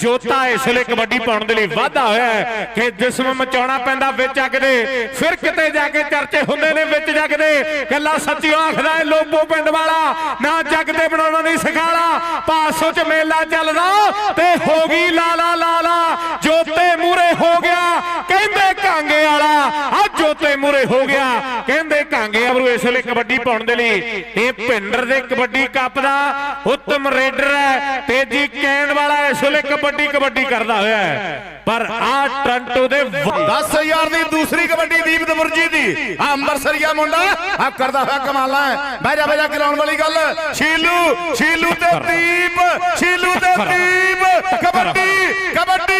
ਜੋਤਾ ਇਸ ਲਈ ਕਬੱਡੀ ਪਾਉਣ ਦੇ ਲਈ ਵਾਧਾ ਹੋਇਆ ਹੈ ਕਿ ਜਿਸਮ ਮਚਾਉਣਾ ਪੈਂਦਾ ਵਿੱਚ ਅੱਗ ਦੇ ਫਿਰ ਕਿਤੇ ਜਾ ਕੇ ਚਰਚੇ ਹੁੰਦੇ ਨੇ ਵਿੱਚ ਜੱਗ ਦੇ ਗੱਲਾਂ ਸੱਚੀਆਂ ਆਖਦਾ ਏ ਲੋਪੋ ਪਿੰਡ ਵਾਲਾ ਨਾ ਜੱਗ ਤੇ ਬਣਾਉਣਾ ਨਹੀਂ ਸਿਖਾਲਾ ਪਾਸੋਂ ਚ ਮੇਲਾ ਚੱਲਦਾ ਤੇ ਹੋ ਗਈ ਲਾਲਾ ਲਾਲਾ ਜੋਤੇ ਮੂਰੇ ਹੋ ਗਿਆ ਕਹਿੰਦੇ ਕਾਂਗੇ ਵਾਲਾ ਆ ਜੋਤੇ ਮੂਰੇ ਹੋ ਗਿਆ ਕਹਿੰਦੇ ਕਾਂਗੇ ਵਾਲੂ ਇਸ ਲਈ ਕਬੱਡੀ ਪਾਉਣ ਦੇ ਲਈ। ਇਹ ਭਿੰਡਰ ਦੇ ਕਬੱਡੀ ਕੱਪ ਦਾ ਉੱਤਮ ਰੇਡਰ ਹੈ ਤੇਜੀ ਕਹਿਣ ਵਾਲਾ ਇਸ ਵੇਲੇ ਕਬੱਡੀ ਕਬੱਡੀ ਕਰਦਾ ਹੋਇਆ ਹੈ। ਪਰ ਆ ਟ੍ਰਾਂਟੋ ਦੇ ਵ- 10000 ਦੀ ਦੂਸਰੀ ਕਬੱਡੀ ਦੀਪ ਦਮੁਰਜੀ ਦੀ। ਆ ਅੰਮ੍ਰਿਤਸਰੀਆ ਮੁੰਡਾ। ਆ ਕਰਦਾ ਹੋਇਆ ਕਮਾਲਾਂ ਹੈ। ਬਹਿ ਜਾ ਬਹਿ ਜਾ ਕਰਾਉਣ ਵਾਲੀ ਗੱਲ। ਸ਼ੀਲੂ ਸ਼ੀਲੂ ਤੇ ਦੀਪ ਸ਼ੀਲੂ ਤੇ ਦੀਪ। ਕਬੱਡੀ ਕਬੱਡੀ।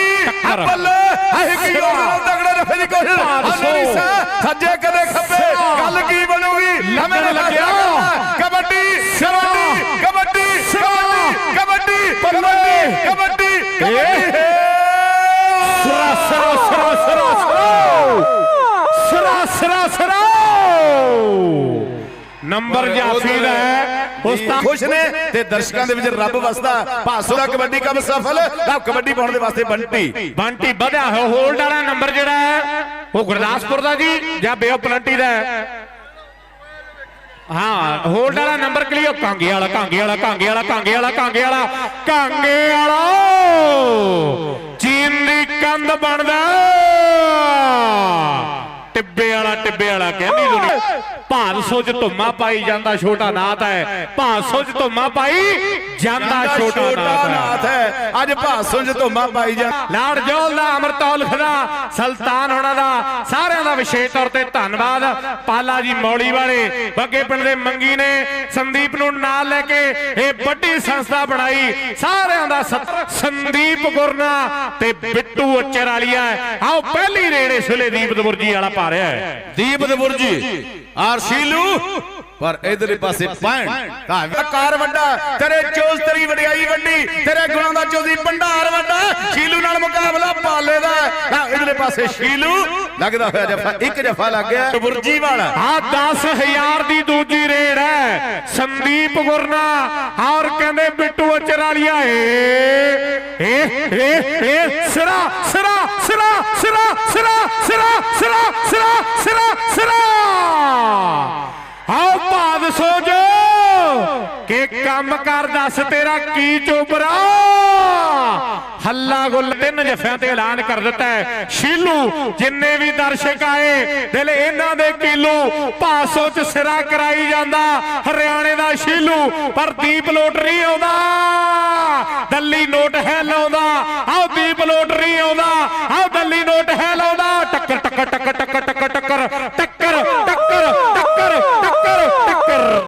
ਬੱਲੇ ਆਹ ਕੀ ਉਹ ਤਗੜੇ ਰਫੇ ਦੀ ਕੋਸ਼ਿਸ਼। ਆਨਰੀ ਸੱਜੇ ਕਦੇ ਖੱਬੇ। ਗੱਲ ਕੀ ਸਰਾ ਸਰਾ ਸਰਾ ਸਰਾ ਸਰਾ ਸਰਾ ਸਰਾ ਨੰਬਰ ਜਾਫੀ ਦਾ ਹੈ? ਉਸਤਾਦ ਖੁਸ਼ ਨੇ ਤੇ ਦਰਸ਼ਕਾਂ ਦੇ ਵਿੱਚ ਰੱਬ ਵਸਦਾ। ਭਾਸੋ ਦਾ ਕਬੱਡੀ ਕੱਪ ਸਫਲ ਤਾਂ ਕਬੱਡੀ ਪਾਉਣ ਦੇ ਵਾਸਤੇ ਬੰਟੀ। ਬੰਟੀ ਵਧਿਆ ਹੋਲਡ ਵਾਲਾ ਨੰਬਰ ਜਿਹੜਾ ਹੈ ਉਹ ਗੁਰਦਾਸਪੁਰ ਦਾ ਜੀ ਜਾਂ ਬੇਓ ਪਲੰਟੀ ਦਾ ਹੈ? ਹਾਂ ਹੋਲਡ ਵਾਲਾ ਨੰਬਰ ਕਲੀਅਰ ਕਾਂਗੇ ਵਾਲਾ ਕਾਂਗੇ ਵਾਲਾ ਕਾਂਗੇ ਵਾਲਾ ਕਾਂਗੇ ਵਾਲਾ ਕਾਂਗੇ ਵਾਲਾ ਕਾਂਗੇ ਵਾਲਾ। ਚੀਨ ਦੀ ਕੰਧ ਬਣਦਾ। ਟਿੱਬੇ ਵਾਲਾ ਟਿੱਬੇ ਵਾਲਾ ਕਹਿੰਦੀ ਦੁਨੀਆ ਭਾਂਸੋ ਚ ਧੁੰਮਾ ਪਾਈ ਜਾਂਦਾ ਛੋਟਾ ਨਾਥ ਹੈ। ਭਾਂਸੋ ਚ ਧੁੰਮਾ ਪਾਈ ਜਾਂਦਾ ਛੋਟਾ ਨਾਥ ਹੈ। ਅੱਜ ਭਾਸੋ ਚ ਧੋਮਾ ਪਾਈ ਜਾ ਲਾਰਡ ਜੋਲ ਦਾ ਅਮਰਤੌਲਖ ਦਾ ਸੁਲਤਾਨ ਹੋਣਾ ਦਾ ਸਾਰਿਆਂ ਦਾ ਵਿਸ਼ੇਸ਼ ਤੌਰ ਤੇ ਧੰਨਵਾਦ। ਪਾਲਾ ਜੀ ਮੌਲੀ ਵਾਲੇ ਬੱਗੇ ਪਿੰਡ ਦੇ ਮੰਗੀ ਨੇ ਸੰਦੀਪ ਨੂੰ ਨਾਲ ਲੈ ਕੇ ਇਹ ਵੱਡੀ ਸੰਸਥਾ ਬਣਾਈ। ਸਾਰਿਆਂ ਦਾ ਸੰਦੀਪ ਗੁਰਨਾ ਤੇ ਬਿੱਟੂ ਉੱਚਰ ਵਾਲੀਆ ਆਓ ਪਹਿਲੀ ਰੇਡ ਇਸ ਵੇਲੇ ਦੀਪ ਦਬੁਰਜੀ ਵਾਲਾ ਪਾ ਰਿਹਾ ਹੈ। ਦੀਪ ਦਬੁਰਜੀ ਆਰ ਸ਼ੀਲੂ ਪਰ ਇਧਰਲੇ ਪਾਸੇ ਪੈਣ ਕਾਰ ਵੱਡਾ ਤੇਰੇ ਚੋਜ਼ ਤੇਰੀ ਵਡਿਆਈ ਵੱਡੀ ਤੇਰੇ ਗੁਣਾਂ ਦਾ ਚੋਦੀ ਭੰਡਾਰ ਵੱਡਾ ਸ਼ੀਲੂ ਨਾਲ ਮੁਕਾਬਲਾ ਪਾਲੇ ਦਾ ਹਾਂ। ਇਧਰਲੇ ਪਾਸੇ ਸ਼ੀਲੂ। ਲੱਗਦਾ ਹੋਇਆ ਜਫਾ ਇੱਕ ਜਫਾ ਲੱਗ ਗਿਆ। ਦਬੁਰਜੀ ਵਾਲਾ। ਆ 10000 ਦੀ ਦੂਜੀ ਰੇਡ ਹੈ। ਸੰਦੀਪ ਗੁਰਨਾ ਔਰ ਕਹਿੰਦੇ ਬਿੱਟੂ ਅਚਰ ਵਾਲੀਆ ਏ ਏ ਏ ਸਿਰਾ ਸਿਰਾ ਸਿਰਾ ਸਿਰਾ ਸਿਰਾ ਸਿਰਾ ਸਿਰਾ ਸਿਰਾ। ਆਓ ਸੋਜੋ ਕਿ ਕੰਮ ਕਰ ਦੱਸ ਤੇਰਾ ਕੀ ਚੋਬਰਾ। ਹੱਲਾ ਗੁੱਲ ਤਿੰਨ ਜਫਿਆਂ ਤੇ ਐਲਾਨ ਕਰ ਦਿੱਤਾ ਹੈ। ਸ਼ੀਲੂ ਜਿੰਨੇ ਵੀ ਦਰਸ਼ਕ ਆਏ, ਦਿਲ ਇਹਨਾਂ ਦੇ ਕੀਲੂ ਭਾਸੋ ਚ ਸਿਰਾ ਕਰਾਈ ਜਾਂਦਾ, ਹਰਿਆਣੇ ਦਾ ਸ਼ੀਲੂ, ਪਰ ਦੀਪ ਲੋਟਰੀ ਆਉਂਦਾ। ਦੱਲੀ ਨੋਟ ਹੈ ਲਾਉਂਦਾ ਆਓ ਦੀਪ ਲੋਟਰੀ ਆਉਂਦਾ ਆਓ ਦੱਲੀ ਨੋਟ ਹੈ ਲਾਉਂਦਾ। ਟੱਕਰ ਟੱਕਰ ਟੱਕਰ ਟੱਕਰ